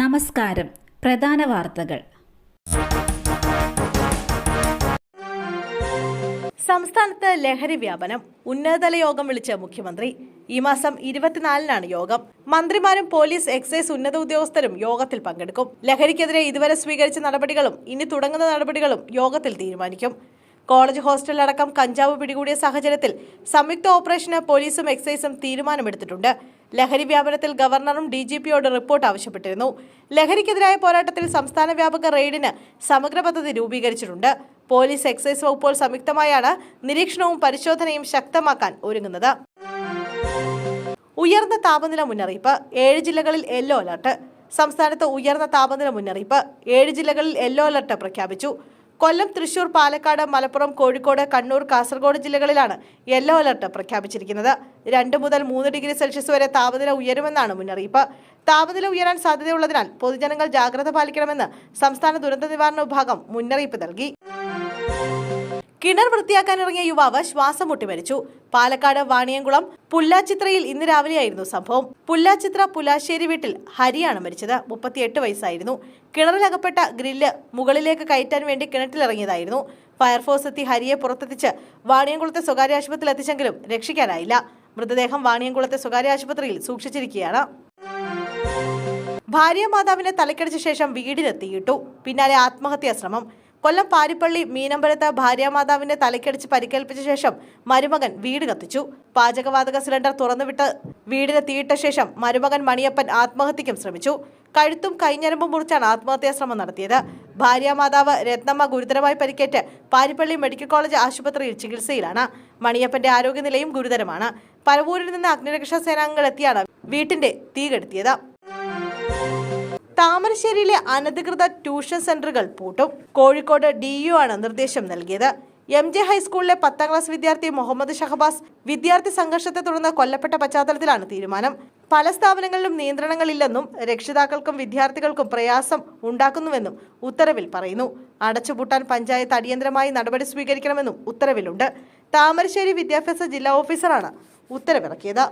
നമസ്കാരം. പ്രധാന വാർത്തകൾ. സംസ്ഥാനത്ത് ലഹരി വ്യാപനം. ഉന്നതതല യോഗം വിളിച്ച മുഖ്യമന്ത്രി. ഈ മാസം ഇരുപത്തിനാലിനാണ് യോഗം. മന്ത്രിമാരും പോലീസ് എക്സൈസ് ഉന്നത ഉദ്യോഗസ്ഥരും യോഗത്തിൽ പങ്കെടുക്കും. ലഹരിക്കെതിരെ ഇതുവരെ സ്വീകരിച്ച നടപടികളും ഇനി തുടങ്ങുന്ന നടപടികളും യോഗത്തിൽ തീരുമാനിക്കും. കോളേജ് ഹോസ്റ്റലിലടക്കം കഞ്ചാവ് പിടികൂടിയ സാഹചര്യത്തിൽ സംയുക്ത ഓപ്പറേഷന് പോലീസും എക്സൈസും തീരുമാനമെടുത്തിട്ടുണ്ട്. ലഹരി വ്യാപനത്തിൽ ഗവർണറും ഡി ജി പിയോട് റിപ്പോർട്ട് ആവശ്യപ്പെട്ടിരുന്നു. ലഹരിക്കെതിരായ പോരാട്ടത്തിൽ സംസ്ഥാന വ്യാപക റെയ്ഡിന് സമഗ്ര പദ്ധതി രൂപീകരിച്ചിട്ടുണ്ട്. പോലീസ് എക്സൈസ് വകുപ്പുകൾ സംയുക്തമായാണ് നിരീക്ഷണവും പരിശോധനയും ശക്തമാക്കാൻ ഒരുങ്ങുന്നത്. ഉയർന്ന താപനില മുന്നറിയിപ്പ് ഏഴ് ജില്ലകളിൽ യെല്ലോ അലർട്ട്. സംസ്ഥാനത്ത് ഉയർന്ന താപനില മുന്നറിയിപ്പ് ഏഴ് ജില്ലകളിൽ യെല്ലോ അലർട്ട് പ്രഖ്യാപിച്ചു. കൊല്ലം തൃശൂർ പാലക്കാട് മലപ്പുറം കോഴിക്കോട് കണ്ണൂർ കാസർഗോഡ് ജില്ലകളിലാണ് യെല്ലോ അലർട്ട് പ്രഖ്യാപിച്ചിരിക്കുന്നത്. രണ്ട് മുതൽ മൂന്ന് ഡിഗ്രി സെൽഷ്യസ് വരെ താപനില ഉയരുമെന്നാണ് മുന്നറിയിപ്പ്. താപനില ഉയരാൻ സാധ്യതയുള്ളതിനാൽ പൊതുജനങ്ങൾ ജാഗ്രത പാലിക്കണമെന്ന് സംസ്ഥാന ദുരന്ത നിവാരണ വിഭാഗം മുന്നറിയിപ്പ് നൽകി. കിണർ വൃത്തിയാക്കാനിറങ്ങിയ യുവാവ് ശ്വാസം മുട്ടി മരിച്ചു. പാലക്കാട് വാണിയംകുളം പുല്ലാച്ചിത്രയിൽ ഇന്ന് രാവിലെയായിരുന്നു സംഭവം. പുല്ലാച്ചിത്ര പുലാശ്ശേരി വീട്ടിൽ ഹരിയാണ് മരിച്ചത്. മുപ്പത്തിയെട്ട് വയസ്സായിരുന്നു. കിണറിലകപ്പെട്ട ഗ്രില്ല് മുകളിലേക്ക് കയറ്റാൻ വേണ്ടി കിണറ്റിലിറങ്ങിയതായിരുന്നു. ഫയർഫോഴ്സ് എത്തി ഹരിയെ പുറത്തെത്തിച്ച് വാണിയംകുളത്തെ സ്വകാര്യ ആശുപത്രിയിൽ എത്തിച്ചെങ്കിലും രക്ഷിക്കാനായില്ല. മൃതദേഹം വാണിയംകുളത്തെ സ്വകാര്യ ആശുപത്രിയിൽ സൂക്ഷിച്ചിരിക്കുകയാണ്. ഭാര്യ മാതാവിനെ തലക്കടിച്ച ശേഷം വീടിനെത്തിയിട്ടു. പിന്നാലെ ആത്മഹത്യാ ശ്രമം. കൊല്ലം പാരിപ്പള്ളി മീനമ്പലത്ത് ഭാര്യാമാതാവിന്റെ തലയ്ക്കടിച്ച് പരിക്കേൽപ്പിച്ച ശേഷം മരുമകൻ വീട് കത്തിച്ചു. പാചകവാതക സിലിണ്ടർ തുറന്നുവിട്ട് വീടിന് തീയിട്ട ശേഷം മരുമകൻ മണിയപ്പൻ ആത്മഹത്യയ്ക്കും ശ്രമിച്ചു. കഴുത്തും കൈഞ്ഞരമ്പും മുറിച്ചാണ് ആത്മഹത്യാ ശ്രമം നടത്തിയത്. ഭാര്യാമാതാവ് രത്നമ്മ ഗുരുതരമായി പരിക്കേറ്റ് പാരിപ്പള്ളി മെഡിക്കൽ കോളേജ് ആശുപത്രിയിൽ ചികിത്സയിലാണ്. മണിയപ്പന്റെ ആരോഗ്യനിലയും ഗുരുതരമാണ്. പരവൂരിൽ നിന്ന് അഗ്നിരക്ഷാ സേനാംഗങ്ങൾ എത്തിയാണ് വീട്ടിന്റെ തീ കെടുത്തിയത് താമരശ്ശേരിയിലെ അനധികൃത ട്യൂഷൻ സെന്ററുകൾ പൂട്ടും. കോഴിക്കോട് ഡി യു ആണ് നിർദ്ദേശം നൽകിയത്. എം ജെ ഹൈസ്കൂളിലെ പത്താം ക്ലാസ് വിദ്യാർത്ഥി മുഹമ്മദ് ഷഹബാസ് വിദ്യാർത്ഥി സംഘർഷത്തെ തുടർന്ന് കൊല്ലപ്പെട്ട പശ്ചാത്തലത്തിലാണ് തീരുമാനം. പല സ്ഥാപനങ്ങളിലും നിയന്ത്രണങ്ങളില്ലെന്നും രക്ഷിതാക്കൾക്കും വിദ്യാർത്ഥികൾക്കും പ്രയാസം ഉണ്ടാക്കുന്നുവെന്നും ഉത്തരവിൽ പറയുന്നു. അടച്ചുപൂട്ടാൻ പഞ്ചായത്ത് അടിയന്തരമായി നടപടി സ്വീകരിക്കണമെന്നും ഉത്തരവിലുണ്ട്. താമരശ്ശേരി വിദ്യാഭ്യാസ ജില്ലാ ഓഫീസറാണ് ഉത്തരവിറക്കിയത്.